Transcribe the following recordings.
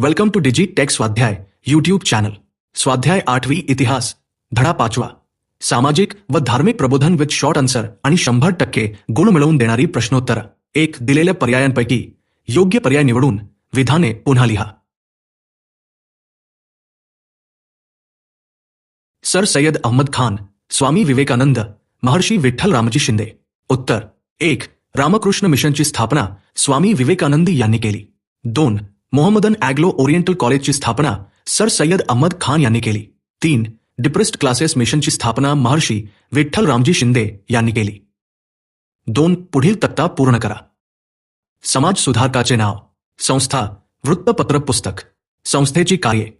Welcome to digi tech स्वाध्याय YouTube channel स्वाध्याय आठवी इतिहास. धडा पाचवा. सामाजिक व धार्मिक प्रबोधन विथ शॉर्ट आन्सर आणि शंभर टक्के गुण मिळवून देणारी प्रश्नोत्तर. एक दिलेल्या पर्यायांपैकी योग्य पर्याय निवडून विधाने पुन्हा लिहा. सर सय्यद अहमद खान स्वामी विवेकानंद महर्षी विठ्ठल रामजी शिंदे. उत्तर एक रामकृष्ण मिशनची स्थापना स्वामी विवेकानंद यांनी केली. दोन मोहम्मदन ॲग्लो ओरिएंटल कॉलेजची स्थापना सर सय्यद अहमद खान यांनी केली. तीन डिप्रेस्ड क्लासेस मिशनची स्थापना महर्षी विठ्ठल रामजी शिंदे यांनी केली. दोन पुढील तक्ता पूर्ण करा. समाज सुधारकाचे नाव. संस्था वृत्तपत्र पुस्तक. संस्थेची कार्ये.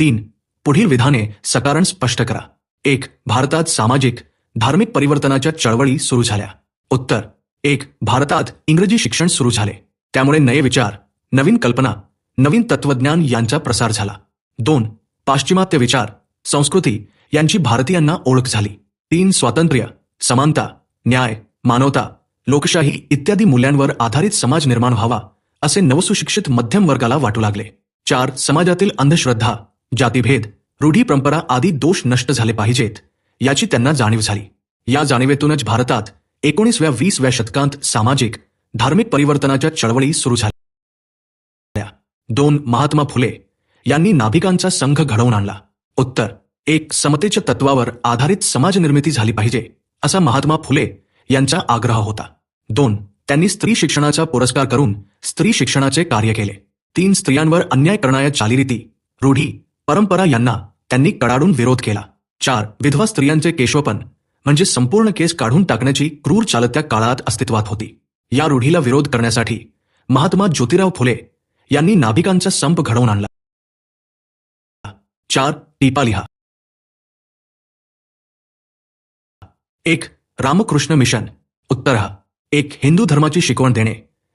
तीन पुढील विधाने सकारण स्पष्ट करा. एक भारतात सामाजिक धार्मिक परिवर्तनाच्या चळवळी सुरू झाल्या. उत्तर एक भारतात इंग्रजी शिक्षण सुरू झाले. त्यामुळे नये विचार नवीन कल्पना नवीन तत्वज्ञान यांचा प्रसार झाला. दोन पाश्चिमात्य विचार संस्कृती यांची भारतीयांना ओळख झाली. तीन स्वातंत्र्य समानता न्याय मानवता लोकशाही इत्यादी मूल्यांवर आधारित समाज निर्माण व्हावा असे नवसुशिक्षित मध्यम वर्गाला वाटू लागले. चार समाजातील अंधश्रद्धा जातीभेद रूढी परंपरा आदी दोष नष्ट झाले पाहिजेत याची त्यांना जाणीव झाली. या जाणीवेतूनच भारतात एकोणीसव्या वीसव्या शतकांत सामाजिक धार्मिक परिवर्तनाच्या चळवळी सुरू झाल्या. दोन महात्मा फुले यांनी नाभिकांचा संघ घडवून आणला. उत्तर एक समतेच्या तत्वावर आधारित समाज निर्मिती झाली पाहिजे असा महात्मा फुले यांचा आग्रह होता. दोन त्यांनी स्त्री शिक्षणाचा पुरस्कार करून स्त्री शिक्षणाचे कार्य केले. तीन स्त्रियांवर अन्याय करणाऱ्या चालीरीती रूढी परंपरा यांना त्यांनी कडाडून विरोध केला. चार विधवा स्त्रियांचे केशवपन म्हणजे संपूर्ण केस काढून टाकण्याची क्रूर चालत्या काळात अस्तित्वात होती. या रूढीला विरोध करण्यासाठी महात्मा ज्योतिराव फुले यांनी नाभिकांचा संप घडवून आणला. चार टिपा लिहा. एक रामकृष्ण मिशन उत्तर हा. एक हिंदू धर्माची शिकवण देणे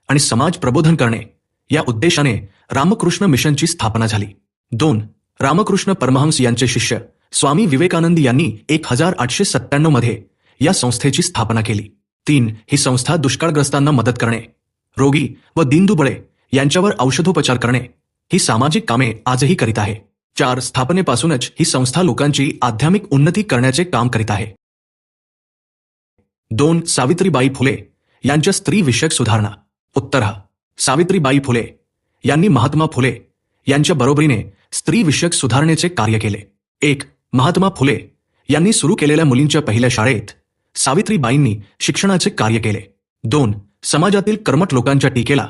आणि समाज प्रबोधन करणे या उद्देशाने रामकृष्ण मिशनची स्थापना झाली. दोन रामकृष्ण परमहंस यांचे शिष्य स्वामी विवेकानंद यांनी एक हजार आठशे सत्त्याण्णवमध्ये या संस्थेची स्थापना केली. तीन ही संस्था दुष्काळग्रस्तांना मदत करणे. रोगी व दीनदुबळे यांच्यावर औषधोपचार करणे. ही सामाजिक कामे आजही करीत आहे. चार स्थापनेपासूनच ही संस्था लोकांची आध्यात्मिक उन्नती करण्याचे काम करीत आहे. दोन सावित्रीबाई फुले यांच्या स्त्रीविषयक सुधारणा. उत्तर हा सावित्रीबाई फुले यांनी महात्मा फुले यांच्या बरोबरीने स्त्रीविषयक सुधारणेचे कार्य केले. एक महात्मा फुले यांनी सुरू केलेल्या मुलींच्या पहिल्या शाळेत सावित्रीबाईंनी शिक्षणाचे कार्य केले. दोन समाजातील कर्मट लोकांच्या टीकेला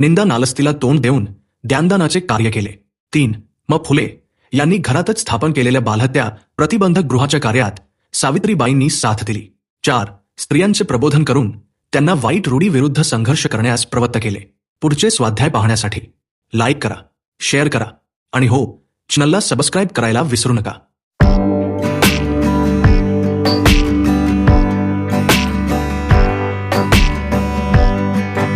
निंदा नालस्तीला तोंड देऊन ज्ञानदानाचे कार्य केले. तीन म फुले यांनी घरातच स्थापन केलेल्या बालहत्या प्रतिबंधक गृहाच्या कार्यात सावित्रीबाईंनी साथ दिली. चार स्त्रियांचे प्रबोधन करून त्यांना वाईट रूढीविरुद्ध संघर्ष करण्यास प्रवृत्त केले. पुढचे स्वाध्याय पाहण्यासाठी लाईक करा शेअर करा आणि हो चॅनलला सबस्क्राईब करायला विसरू नका.